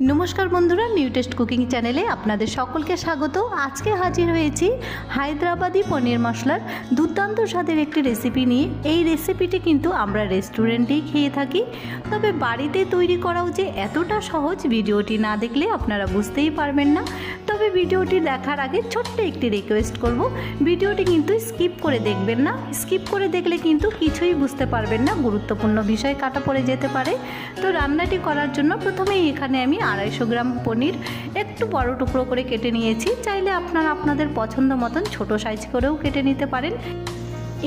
নমস্কার বন্ধুরা new test cooking চ্যানেলে আপনাদের সকলকে স্বাগত। আজকে হাজির হয়েছি হায়দ্রাবাদি পনির মশলার দুর্দান্ত স্বাদের একটি রেসিপি নিয়ে। এই রেসিপিটি কিন্তু আমরা রেস্টুরেন্টেই খেয়ে থাকি। তবে বাড়িতে তৈরি করাও যে এতটা সহজ, ভিডিওটি না দেখলে আপনারা বুঝতেই পারবেন না। তবে ভিডিওটি দেখার আগে ছোট্ট একটি রিকোয়েস্ট করব। ভিডিওটি কিন্তু স্কিপ করে দেখবেন না। স্কিপ করে দেখলে কিন্তু কিছুই বুঝতে পারবেন না। গুরুত্বপূর্ণ বিষয় কাটা পড়ে যেতে পারে। তো রান্নাটি করার জন্য প্রথমেই এখানে আমি আড়াইশো গ্রাম পনির, একটু বড় টুকরো করে কেটে নিয়েছি। চাইলে আপনারা আপনাদের পছন্দ মতন ছোটো সাইজ করেও কেটে নিতে পারেন।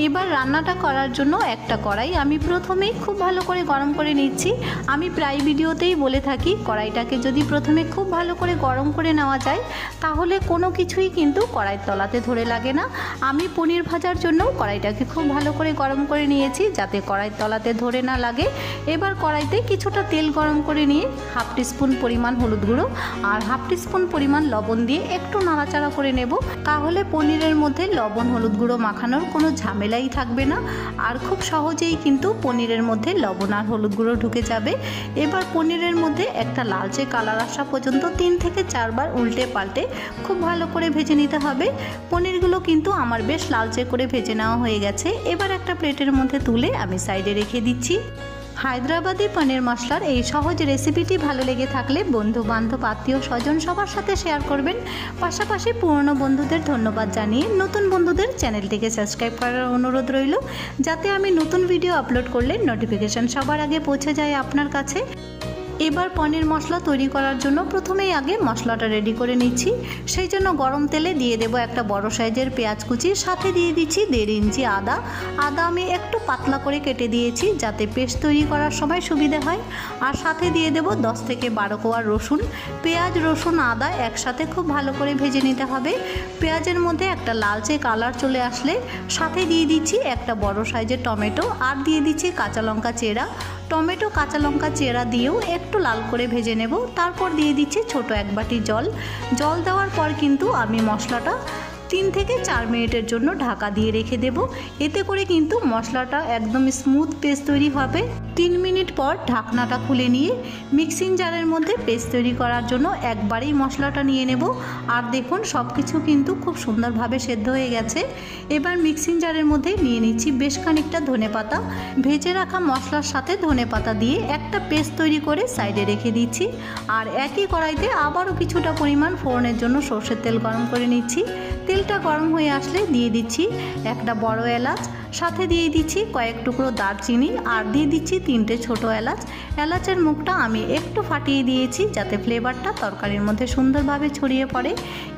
এবার রান্নাটা করার জন্য একটা কড়াই আমি প্রথমেই খুব ভালো করে গরম করে নিচ্ছি। আমি প্রায় ভিডিওতেই বলে থাকি, কড়াইটাকে যদি প্রথমে খুব ভালো করে গরম করে নেওয়া যায়, তাহলে কোনো কিছুই কিন্তু কড়াইয়ের তলাতে ধরে লাগে না। আমি পনির ভাজার জন্য কড়াইটাকে খুব ভালো করে গরম করে নিয়েছি, যাতে কড়াইয়ের তলাতে ধরে না লাগে। এবার কড়াইতে কিছুটা তেল গরম করে নিয়ে হাফ টিস্পুন পরিমাণ হলুদ গুঁড়ো আর হাফ টিস্পুন পরিমাণ লবণ দিয়ে একটু নাড়াচাড়া করে নেব। তাহলে পনিরের মধ্যে লবণ হলুদ গুঁড়ো মাখানোর কোনো ঝামেলাই থাকবে না। আর খুব সহজেই কিন্তু পনিরের মধ্যে লবণ আর হলুদ গুঁড়ো ঢুকে যাবে। এবার পনিরের মধ্যে একটা লালচে কালার আসা পর্যন্ত তিন থেকে চারবার উল্টে পাল্টে খুব ভালো করে ভেজে নিতে হবে। পনিরগুলো কিন্তু আমার বেশ লালচে করে ভেজে নেওয়া হয়ে গেছে। এবার একটা প্লেটের মধ্যে তুলে আমি সাইডে রেখে দিচ্ছি। হায়দ্রাবাদি পনির মশলার এই সহজ রেসিপিটি ভালো লেগে থাকলে বন্ধু বান্ধব আত্মীয়, স্বজন সবার সাথে শেয়ার করবেন। পাশাপাশি পুরনো বন্ধুদের ধন্যবাদ জানিয়ে নতুন বন্ধুদের চ্যানেলটিকে সাবস্ক্রাইব করার অনুরোধ রইল। যাতে আমি নতুন ভিডিও আপলোড করলে নোটিফিকেশান সবার আগে পৌঁছে যায় আপনার কাছে। এবার পনির মশলা তৈরি করার জন্য প্রথমেই আগে মশলাটা রেডি করে নিচ্ছি। সেই জন্য গরম তেলে দিয়ে দেবো একটা বড় সাইজের পেঁয়াজ কুচি, সাথে দিয়ে দিচ্ছি দেড় ইঞ্চি আদা। আদা আমি একটু পাতলা করে কেটে দিয়েছি যাতে পেস্ট তৈরি করার সময় সুবিধে হয়। আর সাথে দিয়ে দেবো দশ থেকে বারো কোয়া রসুন। পেঁয়াজ, রসুন, আদা একসাথে খুব ভালো করে ভেজে নিতে হবে। পেঁয়াজের মধ্যে একটা লালচে কালার চলে আসলে সাথে দিয়ে দিচ্ছি একটা বড় সাইজের টমেটো আর দিয়ে দিচ্ছি কাঁচা লঙ্কা চেরা। টমেটো, কাঁচা লঙ্কা চেরা দিয়েও একটু লাল করে ভেজে নেব। তারপর দিয়ে দিচ্ছি ছোট এক বাটি জল। জল দেওয়ার পর কিন্তু আমি মশলাটা তিন থেকে চার মিনিটের জন্য ঢাকা দিয়ে রেখে দেব। এতে করে কিন্তু মশলাটা একদম স্মুথ পেস্ট তৈরি হবে। তিন মিনিট পর ঢাকনাটা খুলে নিয়ে মিক্সিং জারের মধ্যে পেস্ট তৈরি করার জন্য একবারেই মশলাটা নিয়ে নেব। আর দেখুন সব কিছু কিন্তু খুব সুন্দরভাবে সেদ্ধ হয়ে গেছে। এবার মিক্সিং জারের মধ্যে নিয়ে নিচ্ছি বেশ খানিকটা ধনে পাতা। ভেজে রাখা মশলার সাথে ধনে পাতা দিয়ে একটা পেস্ট তৈরি করে সাইডে রেখে দিচ্ছি। আর একই কড়াইতে আবারও কিছুটা পরিমাণ ফোড়নের জন্য সর্ষের তেল গরম করে নিচ্ছি। তেলটা গরম হয়ে আসলে দিয়ে দিচ্ছি একটা বড় এলাচ, সাথে দিয়ে দিচ্ছি কয়েক টুকরো দারচিনি আর দিয়ে দিচ্ছি তিনটে ছোট এলাচ। এলাচের মুখটা আমি একটু ফাটিয়ে দিয়েছি যাতে ফ্লেভারটা তরকারির মধ্যে সুন্দরভাবে ছড়িয়ে পড়ে।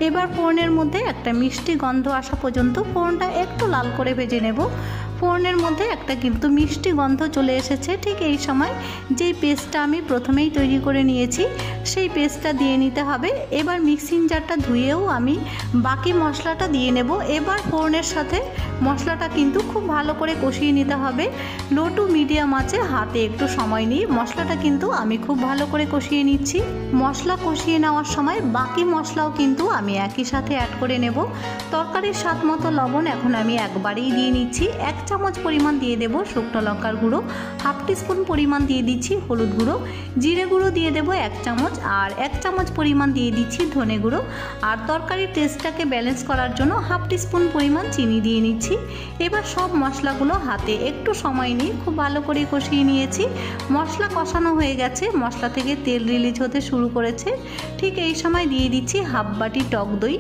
এবার ফোড়নের মধ্যে একটা মিষ্টি গন্ধ আসা পর্যন্ত ফোড়নটা একটু লাল করে ভেজে নেব। ফোড়নের মধ্যে একটা কিন্তু মিষ্টি গন্ধ চলে এসেছে ঠিক এই সময়। যেই পেস্টটা আমি প্রথমেই তৈরি করে নিয়েছি সেই পেস্টটা দিয়ে নিতে হবে। এবার মিক্সিং জারটা ধুয়েও আমি বাকি মশলাটা দিয়ে নেব। এবার ফোড়নের সাথে মশলাটা কিন্তু খুব ভালো করে কষিয়ে নিতে হবে। লো টু মিডিয়াম আছে, হাতে একটু সময় নিয়ে মশলাটা কিন্তু আমি খুব ভালো করে কষিয়ে নিচ্ছি। মশলা কষিয়ে নেওয়ার সময় বাকি মশলাও কিন্তু আমি একই সাথে অ্যাড করে নেব। তরকারির স্বাদ মতো লবণ এখন আমি একবারেই দিয়ে নিচ্ছি। এক চামচ পরিমাণ দিয়ে দেবো শুকনো লঙ্কার গুঁড়ো, হাফ টিস্পুন পরিমাণ দিয়ে দিচ্ছি হলুদ গুঁড়ো, জিরে গুঁড়ো দিয়ে দেবো এক চামচ আর এক চামচ পরিমাণ দিয়ে দিচ্ছি ধনে গুঁড়ো। আর তরকারির টেস্টটাকে ব্যালেন্স করার জন্য হাফ টিস্পুন পরিমাণ চিনি দিয়ে নিচ্ছি। এবার সব মশলাগুলো হাতে একটু সময় নিয়ে খুব ভালো করে কষিয়ে নিয়েছি। মশলা কষানো হয়ে গেছে, মশলা থেকে তেল রিলিজ হতে শুরু করেছে। ঠিক এই সময় দিয়ে দিচ্ছি হাফ বাটি টক দই।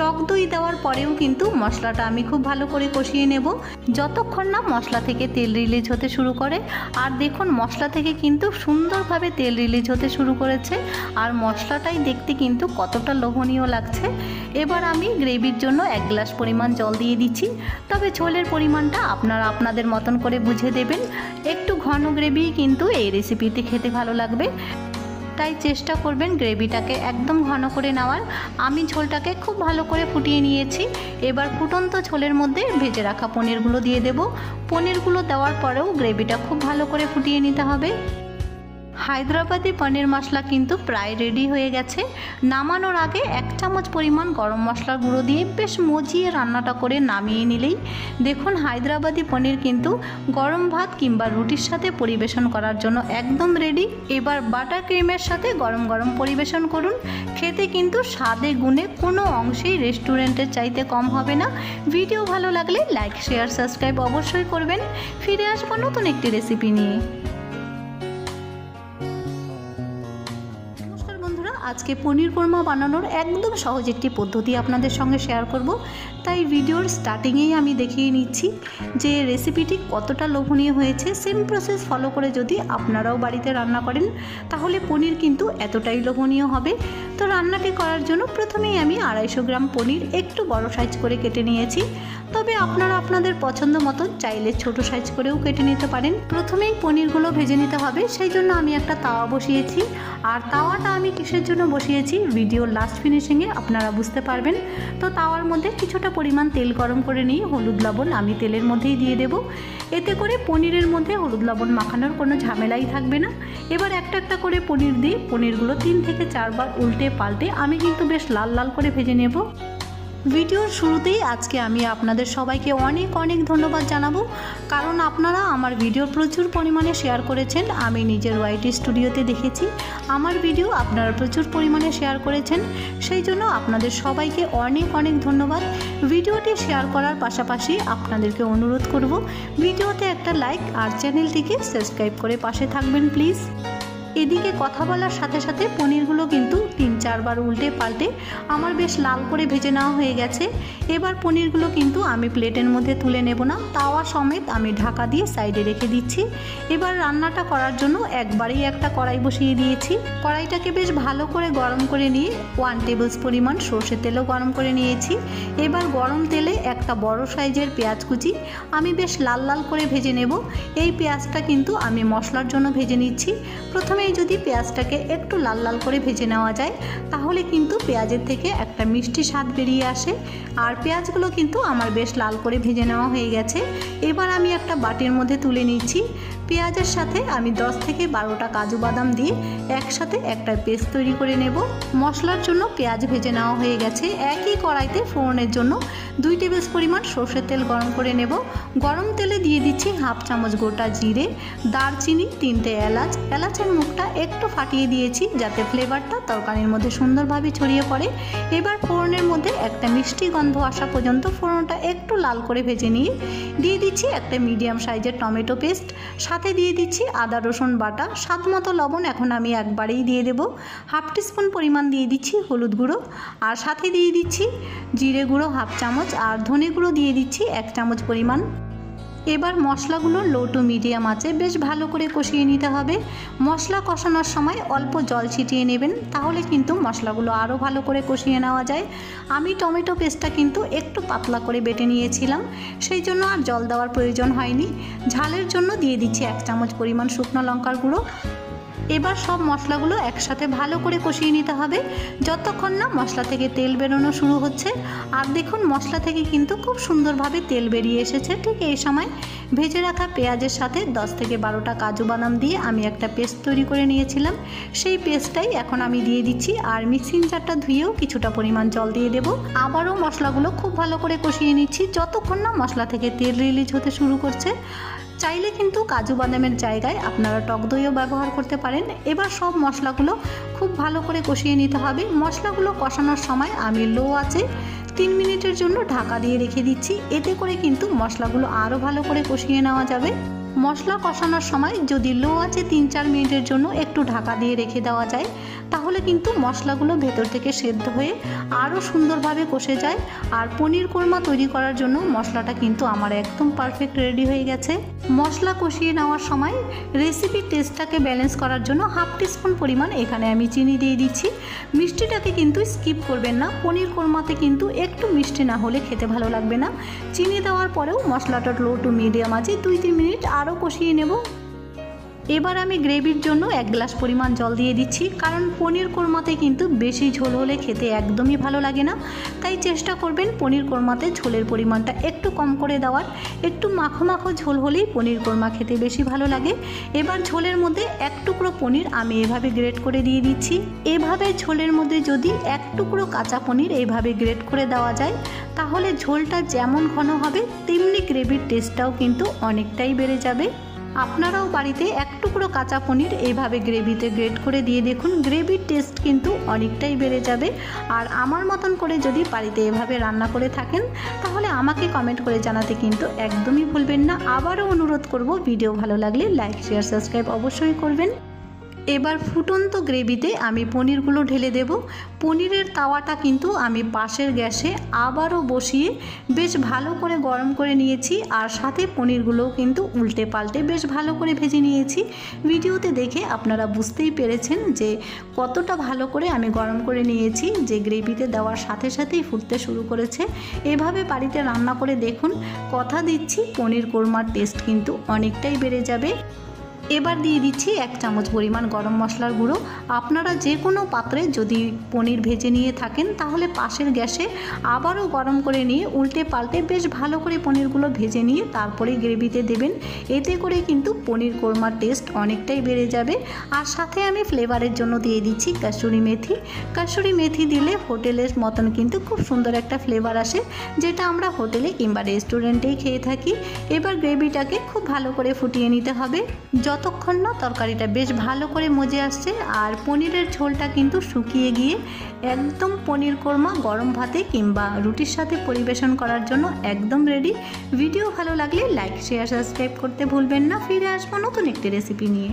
টক দই দেওয়ার পরেও কিন্তু মশলাটা আমি খুব ভালো করে কষিয়ে নেব। যতক্ষণ না মশলা থেকে তেল রিলিজ হতে শুরু করে, আর দেখুন মশলা থেকে কিন্তু সুন্দরভাবে তেল রিলিজ হতে শুরু করেছে, আর মশলাটাই দেখতে কিন্তু কতটা লোভনীয় লাগছে। এবার আমি গ্রেভির জন্য এক গ্লাস পরিমাণ জল দিয়ে দিচ্ছি, তবে ঝোলের পরিমাণটা আপনারা আপনাদের মতন করে বুঝে দেবেন। একটু ঘন গ্রেভি কিন্তু এই রেসিপিতে খেতে ভালো লাগবে। তাই চেষ্টা করবেন গ্রেভিটাকে একদম ঘন করে নেওয়ার। আমি ঝোলটাকে খুব ভালো করে ফুটিয়ে নিয়েছি। এবার ফুটন্ত ঝোলের মধ্যে ভেজে রাখা পনিরগুলো দিয়ে দেব। পনিরগুলো দেওয়ার পরেও গ্রেভিটা খুব ভালো করে ফুটিয়ে নিতে হবে। হায়দ্রাবাদি পনির মশলা কিন্তু প্রায় রেডি হয়ে গেছে। নামানোর আগে এক চামচ পরিমাণ গরম মশলার গুঁড়ো দিয়ে বেশ মজিয়ে রান্নাটা করে নামিয়ে নিলেই দেখুন হায়দ্রাবাদি পনির কিন্তু গরম ভাত কিংবা রুটির সাথে পরিবেশন করার জন্য একদম রেডি এবার বাটার ক্রিমের সাথে গরম গরম পরিবেশন করুন। খেতে কিন্তু স্বাদে গুণে কোনো অংশেই রেস্টুরেন্টের চাইতে কম হবে না। ভিডিও ভালো লাগলে লাইক শেয়ার সাবস্ক্রাইব অবশ্যই করবেন। ফিরে আসব নতুন একটি রেসিপি নিয়ে। আজকে পনির কোরমা বানানোর একদম সহজ একটি পদ্ধতি আপনাদের সঙ্গে শেয়ার করব। তাই ভিডিওর স্টার্টিংয়েই আমি দেখিয়ে নিচ্ছি যে রেসিপিটি কতটা লোভনীয় হয়েছে। সেম প্রসেস ফলো করে যদি আপনারাও বাড়িতে রান্না করেন, তাহলে পনির কিন্তু এতটাই লোভনীয় হবে। তো রান্নাটি করার জন্য প্রথমেই আমি আড়াইশো গ্রাম পনির একটু বড় সাইজ করে কেটে নিয়েছি। তবে আপনারা আপনাদের পছন্দ মতো চাইলে ছোট সাইজ করেও কেটে নিতে পারেন। প্রথমেই পনিরগুলো ভেজে নিতে হবে, সেই জন্য আমি একটা তাওয়া বসিয়েছি। আর তাওয়াটা আমি কিসের জন্য বসিয়েছি, ভিডিওর লাস্ট ফিনিশিংয়ে আপনারা বুঝতে পারবেন। তো তাওয়ার মধ্যে কিছুটা পরিমাণ তেল গরম করে নিই হলুদ লবণ আমি তেলের মধ্যেই দিয়ে দেব। এতে করে পনিরের মধ্যে হলুদ লবণ মাখানোর কোনো ঝামেলাই থাকবে না। এবার একটা একটা করে পনির দিই পনিরগুলো তিন থেকে চারবার উল্টে পাল্টে আমি কিন্তু বেশ লাল লাল করে ভেজে নেব। ভিডিওর শুরুতেই আজকে আমি আপনাদের সবাইকে অনেক অনেক ধন্যবাদ জানাব। কারণ আপনারা আমার ভিডিও প্রচুর পরিমাণে শেয়ার করেছেন, আমি নিজের ওয়াইটি স্টুডিওতে দেখেছি। আমার ভিডিও আপনারা প্রচুর পরিমাণে শেয়ার করেছেন। সেই জন্য আপনাদের সবাইকে অনেক অনেক ধন্যবাদ। ভিডিওটি শেয়ার করার পাশাপাশি আপনাদেরকে অনুরোধ করব, ভিডিওতে একটা লাইক আর চ্যানেলটিকে সাবস্ক্রাইব করে পাশে থাকবেন, প্লিজ। এদিকে কথা বলার সাথে সাথে পনিরগুলো কিন্তু তিন চারবার উল্টে পাল্টে আমার বেশ লাল করে ভেজে নেওয়া হয়ে গেছে। এবার পনিরগুলো কিন্তু আমি প্লেটের মধ্যে তুলে নেব না। তাওয়া সমেত আমি ঢাকা দিয়ে সাইডে রেখে দিচ্ছি। এবার রান্নাটা করার জন্য একবারেই একটা কড়াই বসিয়ে দিয়েছি। কড়াইটাকে বেশ ভালো করে গরম করে নিয়ে ওয়ান টেবিল পরিমাণ সর্ষের তেলও গরম করে নিয়েছি। এবার গরম তেলে একটা বড় সাইজের পেঁয়াজ কুচি আমি বেশ লাল লাল করে ভেজে নেব। এই পেঁয়াজটা কিন্তু আমি মশলার জন্য ভেজে নিচ্ছি। প্রথমেই যদি পেঁয়াজটাকে একটু লাল লাল করে ভেজে নেওয়া যায়, তাহলে কিন্তু পেঁয়াজের থেকে একটা মিষ্টি স্বাদ বেরিয়ে আসে। আর পেঁয়াজগুলো কিন্তু আমার বেশ লাল করে ভেজে নেওয়া হয়ে গেছে। এবার আমি একটা বাটির মধ্যে তুলে নিচ্ছি। পেঁয়াজের সাথে আমি 10 থেকে বারোটা কাজু বাদাম দিয়ে একসাথে একটা পেস্ট তৈরি করে নেব। মশলার জন্য পেঁয়াজ ভেজে নেওয়া হয়ে গেছে। একই কড়াইতে ফোড়নের জন্য দুই টেবিল পরিমাণ সর্ষের তেল গরম করে নেব। গরম তেলে দিয়ে দিচ্ছি হাফ চামচ গোটা জিরে, দারচিনি, তিনটে এলাচ। এলাচের মুখটা একটু ফাটিয়ে দিয়েছি যাতে ফ্লেভারটা তরকারির মধ্যে সুন্দরভাবে ছড়িয়ে পড়ে। এবার ফোড়নের মধ্যে একটা মিষ্টি গন্ধ আসা পর্যন্ত ফোড়নটা একটু লাল করে ভেজে নিয়ে দিয়ে দিচ্ছি একটা মিডিয়াম সাইজের টমেটো পেস্ট সাথে দিয়ে দিচ্ছি আদা, রসুন বাটা। স্বাদ মতো লবণ এখন আমি একবারেই দিয়ে দেব। হাফ টিস্পুন পরিমাণ দিয়ে দিচ্ছি হলুদ গুঁড়ো। আর সাথে দিয়ে দিচ্ছি জিরে গুঁড়ো হাফ চামচ। আর ধনে গুঁড়ো দিয়ে দিচ্ছি এক চামচ পরিমাণ এবার মশলাগুলো লো টু মিডিয়াম আছে বেশ ভালো করে কষিয়ে নিতে হবে। মশলা কষানোর সময় অল্প জল ছিটিয়ে নেবেন, তাহলে কিন্তু মশলাগুলো আরও ভালো করে কষিয়ে নেওয়া যায়। আমি টমেটো পেস্টটা কিন্তু একটু পাতলা করে বেটে নিয়েছিলাম, সেই জন্য আর জল দেওয়ার প্রয়োজন হয়নি। ঝালের জন্য দিয়ে দিচ্ছি এক চামচ পরিমাণ শুকনো লঙ্কার গুঁড়ো এবার সব মশলাগুলো একসাথে ভালো করে কষিয়ে নিতে হবে। যতক্ষণ না মশলা থেকে তেল বেরোনো শুরু হচ্ছে। আর দেখুন, মশলা থেকে কিন্তু খুব সুন্দরভাবে তেল বেরিয়ে এসেছে। ঠিক এই সময় ভেজে রাখা পেঁয়াজের সাথে 10 থেকে বারোটা কাজু বাদাম দিয়ে আমি একটা পেস্ট তৈরি করে নিয়েছিলাম। সেই পেস্টটাই এখন আমি দিয়ে দিচ্ছি আর মিক্সিং জারটা ধুয়েও কিছুটা পরিমাণ জল দিয়ে দেবো। আবারও মশলাগুলো খুব ভালো করে কষিয়ে নিচ্ছি। যতক্ষণ না মশলা থেকে তেল রিলিজ হতে শুরু করছে চাইলে কিন্তু কাজু বাদামের জায়গায় আপনারা টক দইও ব্যবহার করতে পারেন। এবার সব মশলাগুলো খুব ভালো করে কষিয়ে নিতে হবে। মশলাগুলো কষানোর সময় আমি লো আছে তিন মিনিটের জন্য ঢাকা দিয়ে রেখে দিচ্ছি। এতে করে কিন্তু মশলাগুলো আরও ভালো করে কষিয়ে নেওয়া যাবে। মশলা কষানোর সময় যদি লো আছে তিন চার মিনিটের জন্য একটু ঢাকা দিয়ে রেখে দেওয়া যায়, তাহলে কিন্তু মশলাগুলো ভেতর থেকে সেদ্ধ হয়ে আরও সুন্দরভাবে কষে যায়। আর পনির কোরমা তৈরি করার জন্য মশলাটা কিন্তু আমার একদম পারফেক্ট রেডি হয়ে গেছে। মশলা কষিয়ে নেওয়ার সময় রেসিপির টেস্টটাকে ব্যালেন্স করার জন্য হাফ টিস্পুন পরিমাণ এখানে আমি চিনি দিয়ে দিচ্ছি। মিষ্টিটাকে কিন্তু স্কিপ করবেন না, পনির কোরমাতে কিন্তু একটু মিষ্টি না হলে খেতে ভালো লাগবে না। চিনি দেওয়ার পরেও মশলাটা লো টু মিডিয়াম আছে দুই তিন মিনিট আরও কষিয়ে নেব। এবার আমি গ্রেভির জন্য এক গ্লাস পরিমাণ জল দিয়ে দিচ্ছি, কারণ পনির কোরমাতে কিন্তু বেশি ঝোল হলে খেতে একদমই ভালো লাগে না। তাই চেষ্টা করবেন পনির কোরমাতে ঝোলের পরিমাণটা কম করে দেওয়ার। একটু মাখো মাখো ঝোল হলেই পনির কোরমা খেতে বেশি ভালো লাগে। এবার ঝোলের মধ্যে এক টুকরো পনির আমি এভাবে গ্রেট করে দিয়ে দিচ্ছি। এভাবে ঝোলের মধ্যে যদি এক টুকরো কাঁচা পনির এইভাবে গ্রেট করে দেওয়া যায়, তাহলে ঝোলটা যেমন ঘন হবে, তেমনি গ্রেভির টেস্টটাও কিন্তু অনেকটাই বেড়ে যাবে। আপনারাও বাড়িতে এক টুকরো কাঁচা পনির এইভাবে গ্রেভিতে গ্রেট করে দিয়ে দেখুন গ্রেভির টেস্ট কিন্তু অনেকটাই বেড়ে যাবে। আর আমার মতন করে যদি বাড়িতে এভাবে রান্না করে থাকেন, তাহলে আমাকে কমেন্ট করে জানাতে কিন্তু একদমই ভুলবেন না। আবারও অনুরোধ করব, ভিডিও ভালো লাগলে লাইক, শেয়ার, সাবস্ক্রাইব অবশ্যই করবেন। এবার ফুটন্ত গ্রেভিতে আমি পনিরগুলো ঢেলে দেব। পনিরের তাওয়াটা কিন্তু আমি পাশের গ্যাসে আবারও বসিয়ে বেশ ভালো করে গরম করে নিয়েছি আর সাথে পনিরগুলোও কিন্তু উল্টে পাল্টে বেশ ভালো করে ভেজে নিয়েছি। ভিডিওতে দেখে আপনারা বুঝতেই পেরেছেন যে কতটা ভালো করে আমি গরম করে নিয়েছি, যে গ্রেভিতে দেওয়ার সাথে সাথেই ফুটতে শুরু করেছে। এভাবে বাড়িতে রান্না করে দেখুন, কথা দিচ্ছি, পনির কোরমার টেস্ট কিন্তু অনেকটাই বেড়ে যাবে। এবার দিয়ে দিচ্ছি এক চামচ পরিমাণ গরম মশলার গুঁড়ো। আপনারা যে কোনো পাত্রে যদি পনির ভেজে নিয়ে থাকেন, তাহলে পাশের গ্যাসে আবারও গরম করে নিয়ে উল্টে পাল্টে বেশ ভালো করে পনিরগুলো ভেজে নিয়ে তারপরে গ্রেভিতে দেবেন। এতে করে কিন্তু পনির কোরমার টেস্ট অনেকটাই বেড়ে যাবে। আর সাথে আমি ফ্লেভারের জন্য দিয়ে দিচ্ছি কাসুরি মেথি। কাসুরি মেথি দিলে হোটেলের মতন কিন্তু খুব সুন্দর একটা ফ্লেভার আসে, যেটা আমরা হোটেলে কিংবা রেস্টুরেন্টেই খেয়ে থাকি। এবার গ্রেভিটাকে খুব ভালো করে ফুটিয়ে নিতে হবে। যতক্ষণ না তরকারিটা বেশ ভালো করে মজে আসছে, আর পনিরের ঝোলটা কিন্তু শুকিয়ে গিয়ে একদম পনির কোরমা গরম ভাতে কিংবা রুটির সাথে পরিবেশন করার জন্য একদম রেডি ভিডিও ভালো লাগলে লাইক শেয়ার সাবস্ক্রাইব করতে ভুলবেন না। ফিরে আসব নতুন একটি রেসিপি নিয়ে।